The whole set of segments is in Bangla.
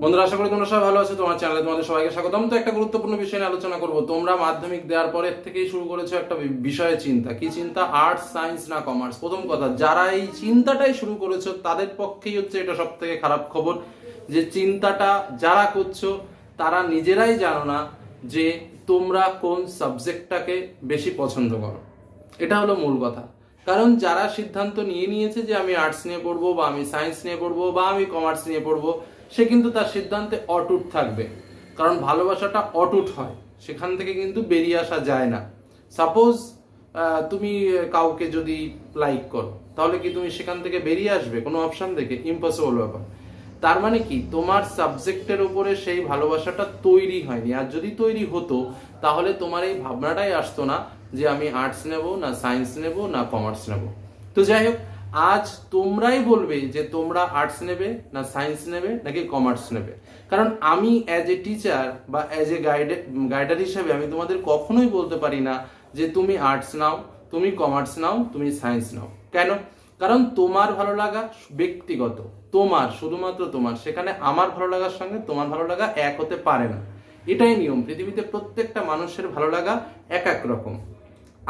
বন্ধুরা, আশা করি তোমরা সবাই ভালো আছো। তোমার চ্যানেলে তোমাদের সবাইকে স্বাগতম। তো একটা গুরুত্বপূর্ণ বিষয় নিয়ে আলোচনা করব। তোমরা মাধ্যমিক দেওয়ার পরের থেকেই শুরু করেছ একটা বিষয়ে চিন্তা। কি চিন্তা? আর্টস সায়েন্স না কমার্স প্রথম কথা, যারা এই চিন্তাটাই শুরু করেছ, তাদের পক্ষেই হচ্ছে এটা সব থেকে খারাপ খবর। যে চিন্তাটা যারা করছ, তারা নিজেরাই জানো না যে তোমরা কোন সাবজেক্টটাকে বেশি পছন্দ করো। এটা হলো মূল কথা। কারণ যারা সিদ্ধান্ত নিয়ে নিয়েছে যে আমি আর্টস নিয়ে পড়ব, বা আমি সায়েন্স নিয়ে পড়ব, বা আমি কমার্স নিয়ে পড়ব সে কিন্তু তার সিদ্ধান্তে অটুট থাকবে। কারণ ভালোবাসাটা অটুট হয়। সেখান থেকে কিন্তু বেরিয়ে আসা যায় না। সাপোজ তুমি কাউকে যদি লাইক করো, তাহলে কি তুমি সেখান থেকে বেরিয়ে আসবে? কোনো অপশন থেকে ইম্পসিবল ব্যাপার। তার মানে কি? তোমার সাবজেক্টের উপরে সেই ভালোবাসাটা তৈরি হয়নি। আর যদি তৈরি হতো, তাহলে তোমার এই ভাবনাটাই আসতো না যে আমি আর্টস নেব, না সায়েন্স নেব, না কমার্স নেব। তো যাই হোক আজ তোমরাই বলবে যে তোমরা আর্টস নেবে না সায়েন্স নেবে নাকি কমার্স নেবে। কারণ আমি অ্যাজ এ টিচার বা অ্যাজ এ গাইডে গাইডার হিসাবে আমি তোমাদের কখনোই বলতে পারি না যে তুমি আর্টস নাও, তুমি কমার্স নাও, তুমি সায়েন্স নাও। কেন? কারণ তোমার ভালো লাগা ব্যক্তিগত, তোমার, শুধুমাত্র তোমার। সেখানে আমার ভালো লাগার সঙ্গে তোমার ভালো লাগা এক হতে পারে না। এটাই নিয়ম। পৃথিবীতে প্রত্যেকটা মানুষের ভালো লাগা এক এক রকম।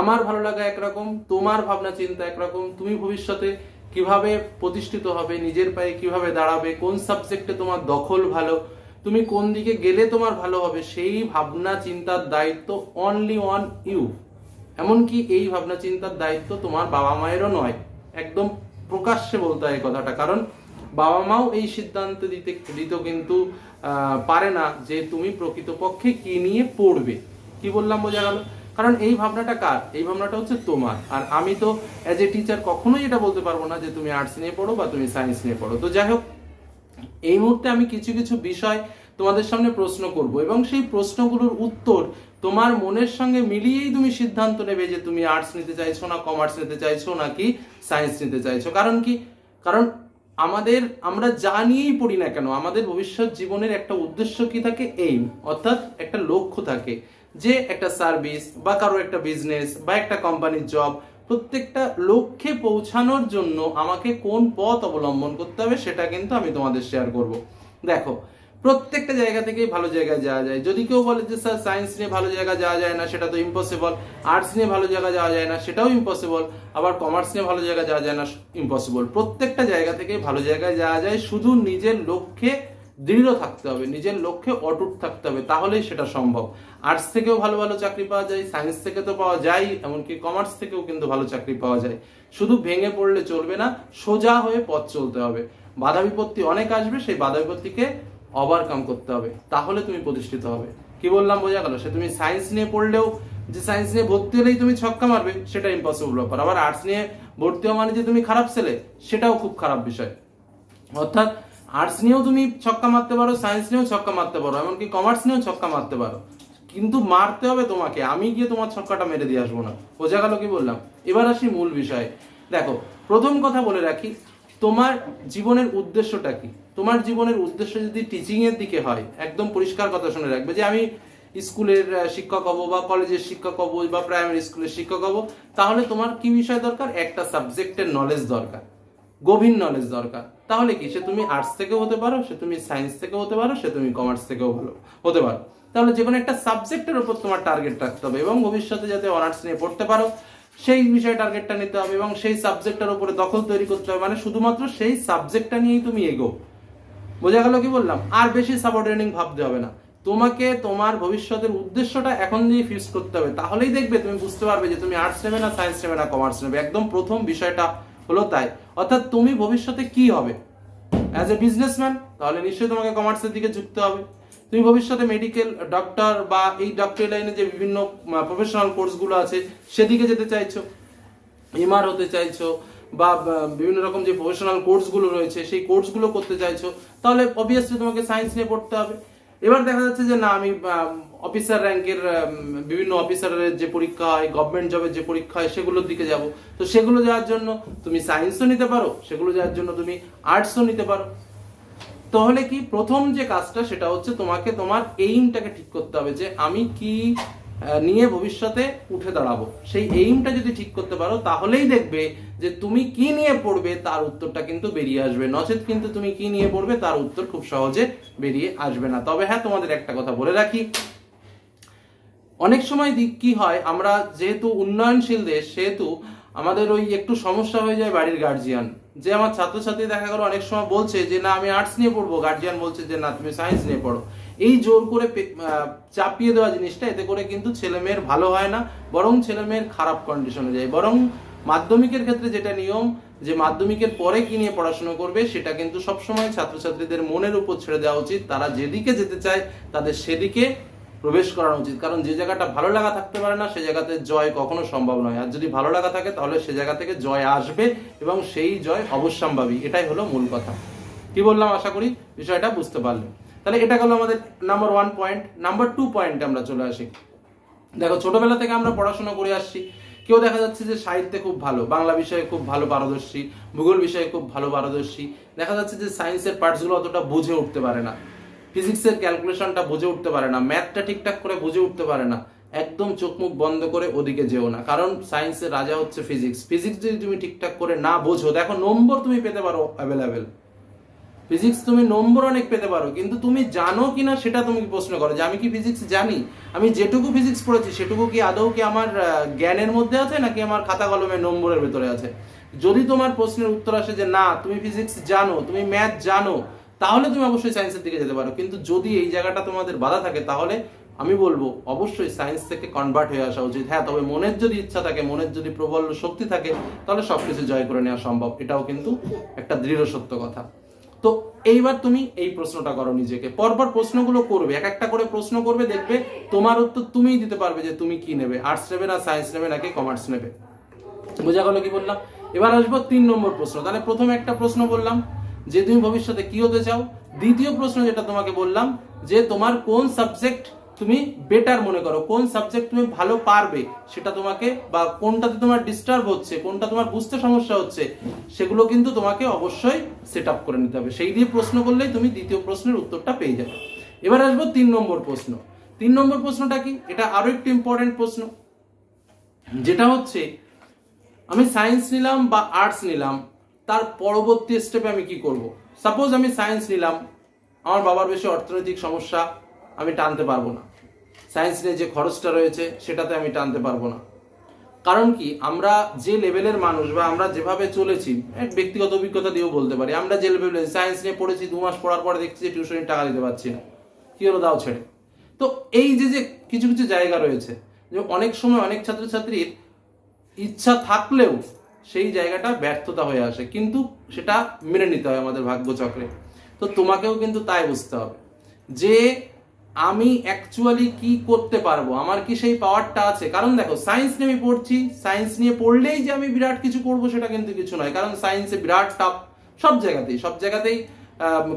আমার ভালো লাগা একরকম, তোমার ভাবনা চিন্তা একরকম, তুমি ভবিষ্যতে কীভাবে প্রতিষ্ঠিত হবে, নিজের পায়ে কীভাবে দাঁড়াবে, কোন সাবজেক্টে তোমার দখল ভালো, তুমি কোন দিকে গেলে তোমার ভালো হবে, সেই ভাবনা চিন্তার দায়িত্ব অনলি অন ইউ এমনকি এই ভাবনা চিন্তার দায়িত্ব তোমার বাবা মায়েরও নয়, একদম প্রকাশ্যে বলতে হয় কথাটা, কারণ বাবা মাও এই সিদ্ধান্ত দিতে দিতে কিন্তু পারে না যে তুমি প্রকৃতপক্ষে কি নিয়ে পড়বে। কি বললাম বোঝা গেল? কারণ এই ভাবনাটা কার? এই ভাবনাটা হচ্ছে তোমার। আর আমি তো অ্যাজ এ টিচার কখনোই এটা বলতে পারব না যে তুমি আর্টস নিয়ে পড়ো বা তুমি সায়েন্স নিয়ে পড়ো। তো যাই হোক, এই মুহূর্তে আমি কিছু কিছু বিষয় তোমাদের সামনে প্রশ্ন করব এবং সেই প্রশ্নগুলোর উত্তর তোমার মনের সঙ্গে মিলিয়েই তুমি সিদ্ধান্ত নেবে যে তুমি আর্টস নিতে চাইছো না কমার্স নিতে চাইছো নাকি সায়েন্স নিতে চাইছো। কারণ কি? কারণ আমাদের, আমরা যা নিয়েই পড়ি না কেন, আমাদের ভবিষ্যৎ জীবনের একটা উদ্দেশ্য কি থাকে? এইম অর্থাৎ একটা লক্ষ্য থাকে। যে একটা সার্ভিস বা কারও একটা বিজনেস বা একটা কোম্পানির জব প্রত্যেকটা লক্ষ্যে পৌঁছানোর জন্য আমাকে কোন পথ অবলম্বন করতে হবে সেটা কিন্তু আমি তোমাদের শেয়ার করব। দেখো, প্রত্যেকটা জায়গা থেকে ভালো জায়গায় যাওয়া যায়। যদি কেউ বলে যে, স্যার সায়েন্স নিয়ে ভালো জায়গা যাওয়া যায় না, সেটা তো ইম্পসিবল আর্টস নিয়ে ভালো জায়গা যাওয়া যায় না, সেটাও ইম্পসিবল আবার কমার্স নিয়ে ভালো জায়গা যাওয়া যায় না ইম্পসিবল প্রত্যেকটা জায়গা থেকে ভালো জায়গায় যাওয়া যায়, শুধু নিজের লক্ষ্যে দৃঢ় থাকতে হবে, নিজের লক্ষ্যে অটুট থাকতে হবে, তাহলেই সেটা সম্ভব। আর্টস থেকেও ভালো ভালো চাকরি পাওয়া যায় সায়েন্স থেকে তো পাওয়া যায়, এমনকি কমার্স থেকেও কিন্তু ভালো চাকরি পাওয়া যায়। শুধু ভেঙে পড়লে চলবে না, সোজা হয়ে পথ চলতে হবে। বাধা বিপত্তি অনেক আসবে, সেই বাধা বিপত্তিকে ওভারকাম করতে হবে, তাহলে তুমি প্রতিষ্ঠিত হবে। কি বললাম, বোঝা গেল? সে তুমি সায়েন্স নিয়ে পড়লেও, যে সায়েন্স নিয়ে ভর্তি হলেই তুমি ছক্কা মারবে, সেটা ইম্পসিবল ব্যাপার। আবার আর্টস নিয়ে ভর্তি হওয়া মানে যে তুমি খারাপ ছেলে, সেটাও খুব খারাপ বিষয়। অর্থাৎ আর্টস নিয়েও তুমি ছক্কা মারতে পারো সায়েন্স নিয়েও ছক্কা মারতে পারো, এমনকি কমার্স নিয়েও ছক্কা মারতে পারো। কিন্তু মারতে হবে তোমাকে, আমি গিয়ে তোমার ছক্কাটা মেরে দিয়ে আসব না। বোঝা গেল কি বললাম? এবার আসি মূল বিষয়ে। দেখো, প্রথম কথা বলে রাখি, তোমার জীবনের উদ্দেশ্যটা কি? তোমার জীবনের উদ্দেশ্য যদি টিচিং এর দিকে হয়, একদম পরিষ্কার কথা শুনে রাখবে যে আমি স্কুলের শিক্ষক হব বা কলেজের শিক্ষক হব বা প্রাইমারি স্কুলের শিক্ষক হব, তাহলে তোমার কি বিষয় দরকার? একটা সাবজেক্টের নলেজ দরকার। গভীর নলেজ দরকার। তাহলে কি? সে তুমি আর্টস থেকেও হতে পারো, সে তুমি সায়েন্স থেকেও হতে পারো, সে তুমি কমার্স থেকেও ভালো, হতে পারো। তাহলে যে কোনো একটা সাবজেক্টের উপর তোমার টার্গেট রাখতে হবে এবং ভবিষ্যতে যাতে অনার্স নিয়ে পড়তে পারো, সেই বিষয়ে টার্গেটটা নিতে হবে এবং সেই সাবজেক্টটার উপরে দখল তৈরি করতে হবে। মানে শুধুমাত্র সেই সাবজেক্টটা নিয়েই তুমি এগো। বোঝা গেল কি বললাম? আর বেশি সাবঅর্ডিনেটিং ভাবতে হবে না। তোমাকে তোমার ভবিষ্যতের উদ্দেশ্যটা এখন দিয়ে ফিক্স করতে হবে। তাহলেই দেখবে তুমি বুঝতে পারবে যে তুমি আর্টস নেবে না সায়েন্স নেবে না কমার্স নেবে। একদম প্রথম বিষয়টা হলো তাই। অর্থাৎ তুমি ভবিষ্যতে কি হবে? অ্যাজ এ বিজনেসম্যান তাহলে নিশ্চয়ই তোমাকে কমার্সের দিকে ঝুঁকতে হবে। তুমি ভবিষ্যতে মেডিকেল ডক্টর বা এই ডক্টরি লাইনে যে বিভিন্ন প্রফেশনাল কোর্সগুলো আছে, সেদিকে যেতে চাইছো এমআর হতে চাইছো, বা বা, বিভিন্ন রকম যে প্রফেশনাল কোর্সগুলো রয়েছে, সেই কোর্সগুলো করতে চাইছো, তাহলে অবভিয়াসলি তোমাকে সায়েন্স নিয়ে পড়তে হবে। এবার দেখা যাচ্ছে যে না, আমি অফিসার র্যাঙ্কের বিভিন্ন অফিসারের যে পরীক্ষা হয় গভর্নমেন্ট জবের যে পরীক্ষা হয় সেগুলোর দিকে যাব। তো সেগুলো যাওয়ার জন্য তুমি সায়েন্সও নিতে পারো, সেগুলো যাওয়ার জন্য তুমি আর্টসও নিতে পারো। তাহলে কি প্রথম যে কাজটা, সেটা হচ্ছে তোমাকে তোমার এইমটাকে ঠিক করতে হবে যে আমি কি নিয়ে ভবিষ্যতে উঠে দাঁড়াবো। সেই এইমটা যদি ঠিক করতে পারো, তাহলেই দেখবে যে তুমি কি নিয়ে পড়বে, তার উত্তরটা কিন্তু বেরিয়ে আসবে। নচেত কিন্তু তুমি কি নিয়ে পড়বে, তার উত্তর খুব সহজে বেরিয়ে আসবে না। তবে হ্যাঁ তোমাদের একটা কথা বলে রাখি। অনেক সময় দিক কি হয়, আমরা যেহেতু উন্নয়নশীল দেশ, সেহেতু আমাদের ওই একটু সমস্যা হয়ে যায় বাড়ির গার্জিয়ান যে আমার ছাত্রছাত্রী দেখা গেলো অনেক সময় বলছে যে, না, আমি আর্টস নিয়ে পড়ব। গার্জিয়ান বলছে যে, না, তুমি সায়েন্স নিয়ে পড়ো। এই জোর করে চাপিয়ে দেওয়া জিনিসটা, এতে করে কিন্তু ছেলে মেয়ের ভালো হয় না, বরং ছেলে মেয়ের খারাপ কন্ডিশনে যায়। বরং মাধ্যমিকের ক্ষেত্রে যেটা নিয়ম, যে মাধ্যমিকের পরে কি নিয়ে পড়াশোনা করবে, সেটা কিন্তু সবসময় ছাত্রছাত্রীদের মনের উপর ছেড়ে দেওয়া উচিত। তারা যেদিকে যেতে চায়, তাদের সেদিকে প্রবেশ করানো উচিত। কারণ যে জায়গাটা ভালো লাগা থাকতে পারে না, সে জায়গাতে জয় কখনো সম্ভব নয়। আর যদি ভালো লাগা থাকে, তাহলে সে জায়গা থেকে জয় আসবে এবং সেই জয় অবশ্যম্ভাবী। এটাই হলো মূল কথা। কি বললাম আশা করি? বিষয়টা বুঝতে পারলে। তাহলে এটা গেল আমাদের number one point number two পয়েন্টে আমরা চলে আসি। দেখো, ছোটবেলা থেকে আমরা পড়াশোনা করে আসছি। কেউ দেখা যাচ্ছে যে সাহিত্যে খুব ভালো, বাংলা বিষয়ে খুব ভালো পারদর্শী ভূগোল বিষয়ে খুব ভালো পারদর্শী। দেখা যাচ্ছে যে সায়েন্সের পার্টসগুলো অতটা বুঝে উঠতে পারে না। ফিজিক্সের ক্যালকুলেশনটা বুঝে উঠতে পারে না, ম্যাথটা ঠিকঠাক করে বুঝে উঠতে পারে না, একদম চোখ মুখ বন্ধ করে ওদিকে যেও না। কারণ সায়েন্সের রাজা হচ্ছে ফিজিক্স। ফিজিক্স যদি তুমি ঠিকঠাক করে না বোঝো, দেখো নম্বর তুমি পেতে পারো অ্যাভেলেবেল ফিজিক্স তুমি নম্বর অনেক পেতে পারো, কিন্তু তুমি জানো কি না সেটা তুমি প্রশ্ন করো যে আমি কি ফিজিক্স জানি? আমি যেটুকু ফিজিক্স পড়েছি, সেটুকু কি আদৌ কি আমার জ্ঞানের মধ্যে আছে নাকি আমার খাতা কলমে নম্বরের ভেতরে আছে? যদি তোমার প্রশ্নের উত্তর আসে যে না, তুমি ফিজিক্স জানো, তুমি ম্যাথ জানো তাহলে তুমি অবশ্যই সায়েন্সের দিকে যেতে পারো। কিন্তু যদি এই জায়গাটা তোমাদের বাধা থাকে, তাহলে আমি বলব, অবশ্যই সায়েন্স থেকে কনভার্ট হয়ে আসা উচিত। হ্যাঁ তবে মনের যদি ইচ্ছা থাকে, মনের যদি প্রবল শক্তি থাকে, তাহলে সবকিছু জয় করে নেওয়া সম্ভব। এটাও কিন্তু একটা দৃঢ় সত্য কথা। তো এইবার তুমি এই প্রশ্নটা করো নিজেকে। পরপর প্রশ্নগুলো করবে। এক একটা করে প্রশ্ন করবে, দেখবে তোমার উত্তর তুমিই দিতে পারবে যে তুমি কি নেবে। আর্টস নেবে না সায়েন্স নেবে নাকি কমার্স নেবে। বোঝা গেল কি বললাম? এবার আসব তিন নম্বর প্রশ্ন। তাহলে প্রথমে একটা প্রশ্ন বললাম যে তুমি ভবিষ্যতে কি হতে চাও? দ্বিতীয় প্রশ্ন যেটা তোমাকে বললাম, যে তোমার কোন সাবজেক্ট তুমি বেটার মনে করো? কোন সাবজেক্ট তুমি ভালো পারবে? সেটা তোমাকে বা কোনটাতে তোমার ডিস্টার্ব হচ্ছে, কোনটা তোমার বুঝতে সমস্যা হচ্ছে, সেগুলো কিন্তু তোমাকে অবশ্যই সেট আপ করে নিতে হবে। সেই দিয়ে প্রশ্ন করলেই তুমি দ্বিতীয় প্রশ্নের উত্তরটা পেয়ে যাবে। এবার আসব তিন নম্বর প্রশ্ন। তিন নম্বর প্রশ্নটা কি? এটা আরও একটি ইম্পর্টেন্ট প্রশ্ন। যেটা হচ্ছে, আমি সায়েন্স নিলাম বা আর্টস নিলাম। তার পরবর্তী স্টেপে আমি কি করব? সাপোজ আমি সায়েন্স নিলাম, আমার বাবার বেশি অর্থনৈতিক সমস্যা, আমি টানতে পারব না। সায়েন্স নিয়ে যে খরচটা রয়েছে, সেটাতে আমি টানতে পারব না। কারণ কি, আমরা যে লেভেলের মানুষ বা আমরা যেভাবে চলেছি এক ব্যক্তিগত অভিজ্ঞতা দিয়েও বলতে পারি, আমরা যে লেভেলে সায়েন্স নিয়ে পড়েছি, দু মাস পড়ার পরে দেখছি যে টিউশনের টাকা দিতে পারছি না। কি হলো, দাও ছেড়ে। তো এই যে যে কিছু কিছু জায়গা রয়েছে, যে অনেক সময় অনেক ছাত্রছাত্রীর ইচ্ছা থাকলেও সেই জায়গাটা ব্যর্থতা হয়ে আসে। কিন্তু সেটা মেনে নিতে হয় আমাদের ভাগ্যচক্রে। তো তোমাকেও কিন্তু তাই বুঝতে হবে যে আমি অ্যাকচুয়ালি কি করতে পারব? আমার কি সেই পাওয়ারটা আছে? কারণ দেখো সায়েন্স নিয়ে আমি পড়ছি সায়েন্স নিয়ে পড়লেই যে আমি বিরাট কিছু করব সেটা কিন্তু কিছু নয়। কারণ সায়েন্সে বিরাট টাফ সব জায়গাতেই সব জায়গাতেই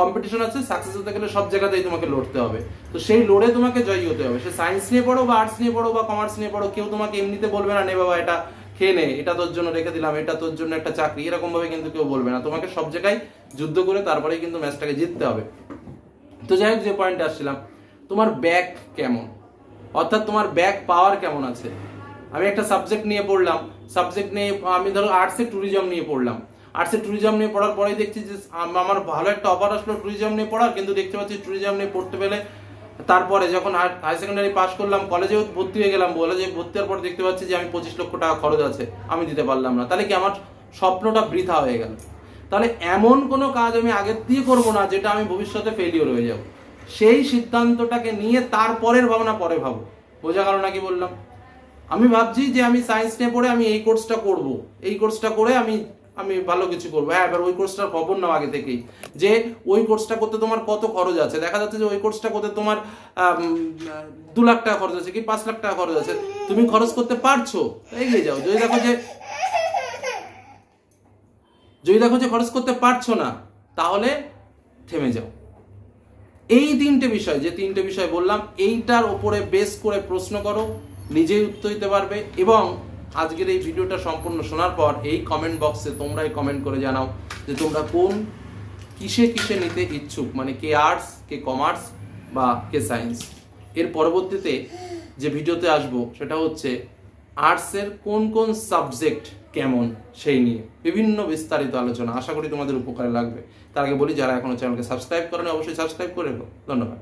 কম্পিটিশন আছে সাকসেস হতে গেলে সব জায়গাতেই তোমাকে লড়তে হবে। তো সেই লড়ে তোমাকে জয়ী হতে হবে। সে সায়েন্স নিয়ে পড়ো বা আর্টস নিয়ে পড়ো বা কমার্স নিয়ে পড়ো, কেউ তোমাকে এমনিতে বলবে না, নে বাবা, এটা খেয়ে নে এটা তোর জন্য রেখে দিলাম, এটা তোর জন্য একটা চাকরি। এরকম ভাবে কিন্তু কেউ বলবে না। তোমাকে সব জায়গায় যুদ্ধ করে তারপরেই কিন্তু ম্যাচটাকে জিততে হবে। তো যাই হোক, যে পয়েন্টে আসছিলাম, তোমার ব্যাক কেমন? অর্থাৎ তোমার ব্যাক পাওয়ার কেমন আছে? আমি একটা সাবজেক্ট নিয়ে পড়লাম। সাবজেক্ট নিয়ে, আমি ধরো আর্টসে ট্যুরিজম নিয়ে পড়লাম। আর্টসে ট্যুরিজম নিয়ে পড়ার পরেই দেখছি যে, আমার ভালো একটা অফার আসলো ট্যুরিজম নিয়ে পড়ার, কিন্তু দেখতে পাচ্ছি ট্যুরিজম নিয়ে পড়তে পেলে তারপরে যখন হায়ার সেকেন্ডারি পাস করলাম কলেজেও ভর্তি হয়ে গেলাম যে ভর্তি হওয়ার পর দেখতে পাচ্ছি যে আমি পঁচিশ লক্ষ টাকা খরচ আছে, আমি দিতে পারলাম না। তাহলে কি আমার স্বপ্নটা বৃথা হয়ে গেল? তাহলে এমন কোনো কাজ আমি আগের দিয়ে করব না, যেটা আমি ভবিষ্যতে ফেলিওর হয়ে যাব। সেই সিদ্ধান্তটাকে নিয়ে তারপরের ভাবনা পরে ভাবো। বোঝা গেল না কি বললাম? আমি ভাবছি যে আমি সায়েন্স নিয়ে পড়ে আমি এই কোর্সটা করব। এই কোর্সটা করে আমি আমি ভালো কিছু করব। হ্যাঁ এবার ওই কোর্সটার খবর নাও আগে থেকেই। যে ওই কোর্সটা করতে তোমার কত খরচ আছে? দেখা যাচ্ছে যে ওই কোর্সটা করতে তোমার দু লাখ টাকা খরচ আছে কি পাঁচ লাখ টাকা খরচ আছে? তুমি খরচ করতে পারছ? এগিয়ে যাও। যদি দেখো যে, যদি দেখো যে খরচ করতে পারছ না, তাহলে থেমে যাও। এই তিনটে বিষয়, যে তিনটে বিষয় বললাম, এইটার ওপরে বেস করে প্রশ্ন করো, নিজেই উত্তর দিতে পারবে এবং আজকের এই ভিডিওটা সম্পূর্ণ শোনার পর এই কমেন্ট বক্সে তোমরাই কমেন্ট করে জানাও যে তোমরা কোন কিসে কিসে নিতে ইচ্ছুক? মানে কে আর্টস কে কমার্স বা কে সায়েন্স এর পরবর্তীতে যে ভিডিওতে আসব সেটা হচ্ছে আর্টসের কোন কোন সাবজেক্ট কেমন সেই নিয়ে। বিভিন্ন বিস্তারিত আলোচনা। আশা করি তোমাদের উপকারে লাগবে। তার আগে বলি, যারা এখনও চ্যানেলকে সাবস্ক্রাইব করেন, অবশ্যই সাবস্ক্রাইব করে ধন্যবাদ।